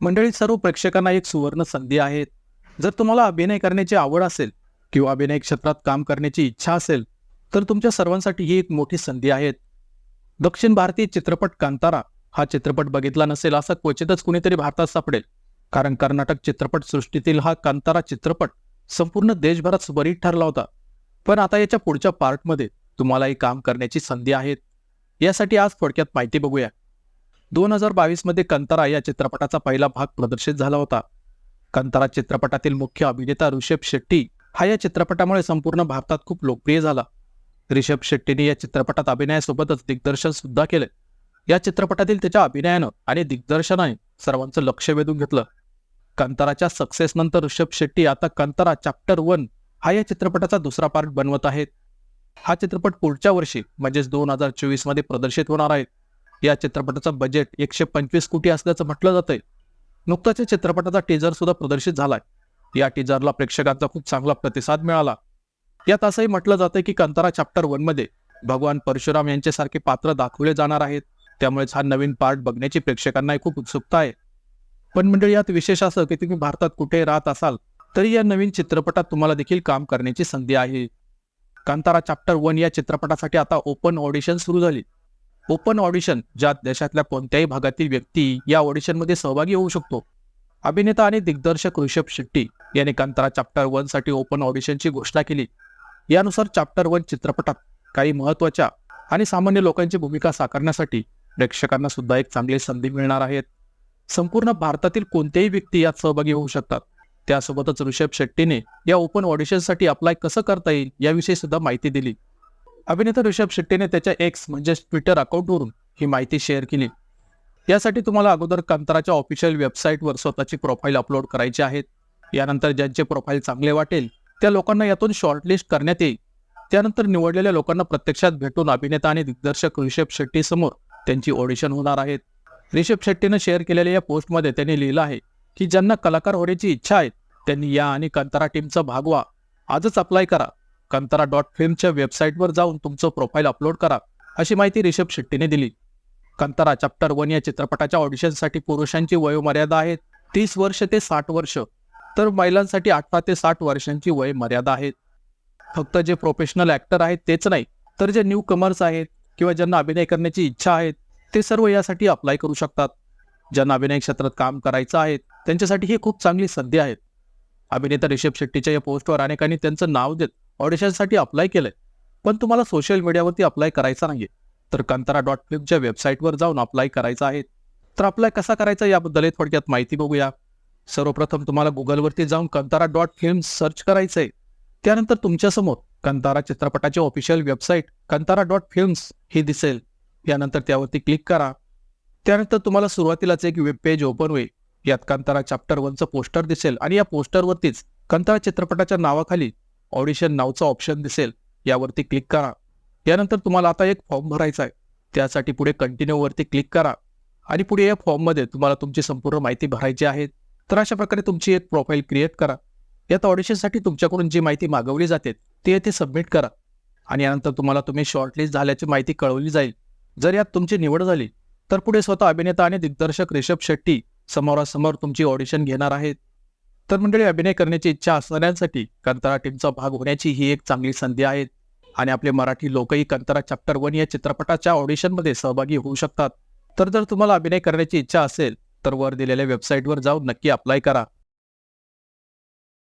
मंडळी सर्व प्रेक्षकांना एक सुवर्ण संधी आहे. जर तुम्हाला अभिनय करण्याची आवड असेल किंवा अभिनय क्षेत्रात काम करण्याची इच्छा असेल तर तुमच्या सर्वांसाठी ही एक मोठी संधी आहे. दक्षिण भारतीय चित्रपट कांतारा हा चित्रपट बघितला नसेल असा क्वचितच कुणीतरी भारतात सापडेल. कारण कर्नाटक चित्रपटसृष्टीतील हा कांतारा चित्रपट संपूर्ण देशभरात सुपरहिट ठरला होता. पण आता याच्या पुढच्या पार्टमध्ये तुम्हालाही काम करण्याची संधी आहे. यासाठी आज थोडक्यात माहिती बघूया. दोन हजार बावीसमध्ये कंतारा या चित्रपटाचा पहिला भाग प्रदर्शित झाला होता. कंतारा चित्रपटातील मुख्य अभिनेता ऋषभ शेट्टी हा या चित्रपटामुळे संपूर्ण भारतात खूप लोकप्रिय झाला. ऋषभ शेट्टीने या चित्रपटात अभिनयासोबतच दिग्दर्शन सुद्धा केले. या चित्रपटातील त्याच्या अभिनयानं आणि दिग्दर्शनाने सर्वांचं लक्ष वेधून घेतलं. कंताराच्या सक्सेस नंतर ऋषभ शेट्टी आता कंतारा चॅप्टर वन हा या चित्रपटाचा दुसरा पार्ट बनवत आहेत. हा चित्रपट पुढच्या वर्षी म्हणजेच दोन हजार चोवीसमध्ये प्रदर्शित होणार आहे. या चित्रपटाचं बजेट एकशे पंचवीस कोटी असल्याचं म्हटलं जातंय. नुकताच या चित्रपटाचा टीजर सुद्धा प्रदर्शित झालाय. या टीजरला प्रेक्षकांचा खूप चांगला प्रतिसाद मिळाला. यात असंही म्हटलं जातं की कंतारा चॅप्टर वनमध्ये भगवान परशुराम यांच्यासारखे पात्र दाखवले जाणार आहेत. त्यामुळेच हा नवीन पार्ट बघण्याची प्रेक्षकांनाही खूप उत्सुकता आहे. पण मंडळी यात विशेष असं की तुम्ही भारतात कुठे राहत असाल तरी या नवीन चित्रपटात तुम्हाला देखील काम करण्याची संधी आहे. कांतारा चॅप्टर वन या चित्रपटासाठी आता ओपन ऑडिशन सुरू झाली. ओपन ऑडिशन ज्यात देशातल्या कोणत्याही भागातील व्यक्ती या ऑडिशनमध्ये सहभागी होऊ शकतो. अभिनेता आणि दिग्दर्शक ऋषभ शेट्टी यांनी कांतारा चॅप्टर वनसाठी ओपन ऑडिशनची घोषणा केली. यानुसार चॅप्टर वन चित्रपटात काही महत्त्वाच्या आणि सामान्य लोकांची भूमिका साकारण्यासाठी प्रेक्षकांना सुद्धा एक चांगली संधी मिळणार आहेत संपूर्ण भारतातील कोणत्याही व्यक्ती यात सहभागी होऊ शकतात. त्यासोबतच ऋषभ शेट्टीने या ओपन ऑडिशनसाठी अप्लाय कसं करता येईल याविषयी सुद्धा माहिती दिली. अभिनेता ऋषभ शेट्टीने त्याच्या एक्स म्हणजेच ट्विटर अकाउंटवरून ही माहिती शेअर केली. यासाठी तुम्हाला अगोदर कांताराच्या ऑफिशियल वेबसाईटवर स्वतःची प्रोफाईल अपलोड करायची आहेत यानंतर ज्यांचे प्रोफाईल चांगले वाटेल त्या लोकांना यातून शॉर्टलिस्ट करण्यात येईल. त्यानंतर निवडलेल्या लोकांना प्रत्यक्षात भेटून अभिनेता आणि दिग्दर्शक ऋषभ शेट्टी समोर त्यांची ऑडिशन होणार आहेत ऋषभ शेट्टीनं शेअर केलेल्या या पोस्टमध्ये त्यांनी लिहिलं आहे की ज्यांना कलाकार होण्याची इच्छा आहे त्यांनी या आणि कंतारा टीमचा भाग व्हा. आजच अप्लाय करा. कंतारा डॉट फिल्मच्या वेबसाईटवर जाऊन तुमचं प्रोफाईल अपलोड करा अशी माहिती रिषभ शेट्टीने दिली. कंतारा चॅप्टर वन या चित्रपटाच्या ऑडिशनसाठी पुरुषांची वयोमर्यादा आहे तीस वर्ष ते साठ वर्ष तर महिलांसाठी अठरा ते साठ वर्षांची वयमर्यादा आहे. फक्त जे प्रोफेशनल ऍक्टर आहेत तेच नाही तर जे न्यू कमर्स आहेत किंवा ज्यांना अभिनय करण्याची इच्छा आहे ते सर्व यासाठी अप्लाय करू शकतात. ज्यांना अभिनय क्षेत्रात काम करायचं आहे त्यांच्यासाठी ही खूप चांगली संधी आहे. अभिनेता रिषभ शेट्टीच्या या पोस्टवर अनेकांनी त्यांचं नाव देत ऑडिशनसाठी अप्लाय केलंय. पण तुम्हाला सोशल मीडियावरती अप्लाय करायचा नाहीये. तर कंतारा डॉट फिल्मच्या वेबसाईटवर जाऊन अप्लाय करायचा आहे. तर अप्लाय कसा करायचा याबद्दल थोडक्यात माहिती बघूया. सर्वप्रथम तुम्हाला गुगलवरती जाऊन कंतारा डॉट फिल्म सर्च करायचंय. त्यानंतर तुमच्यासमोर कंतारा चित्रपटाची official website Kantara dot films ही दिसेल. यानंतर त्यावरती क्लिक करा. त्यानंतर तुम्हाला सुरुवातीलाच एक वेब पेज ओपन होईल. यात कंतारा चॅप्टर वनचं पोस्टर दिसेल. आणि या पोस्टरवरतीच कंतारा चित्रपटाच्या नावाखाली ऑडिशन नावचं ऑप्शन दिसेल यावरती क्लिक करा. त्यानंतर तुम्हाला आता एक फॉर्म भरायचा आहे. त्यासाठी पुढे कंटिन्यूवरती क्लिक करा. आणि पुढे या फॉर्ममध्ये तुम्हाला तुमची संपूर्ण माहिती भरायची आहे. तर अशा प्रकारे तुमची एक प्रोफाईल क्रिएट करा. यात ऑडिशनसाठी तुमच्याकडून जी माहिती मागवली जाते ते येथे सबमिट करा. आणि यानंतर तुम्हाला तुम्ही शॉर्टलिस्ट झाल्याची माहिती कळवली जाईल. जर यात तुमची निवड झाली तर पुढे स्वतः अभिनेता आणि दिग्दर्शक रिषभ शेट्टी समोरासमोर तुमची ऑडिशन घेणार आहेत. तर मंडळी अभिनय करण्याची इच्छा असणाऱ्यांसाठी कंतारा टीमचा भाग होण्याची ही एक चांगली संधी आहे. आणि आपले मराठी लोकही कंतारा चॅप्टर वन या चित्रपटाच्या ऑडिशनमध्ये सहभागी होऊ शकतात. तर जर तुम्हाला अभिनय करण्याची इच्छा असेल तर वर दिलेल्या वेबसाईटवर जाऊन नक्की अप्लाय करा.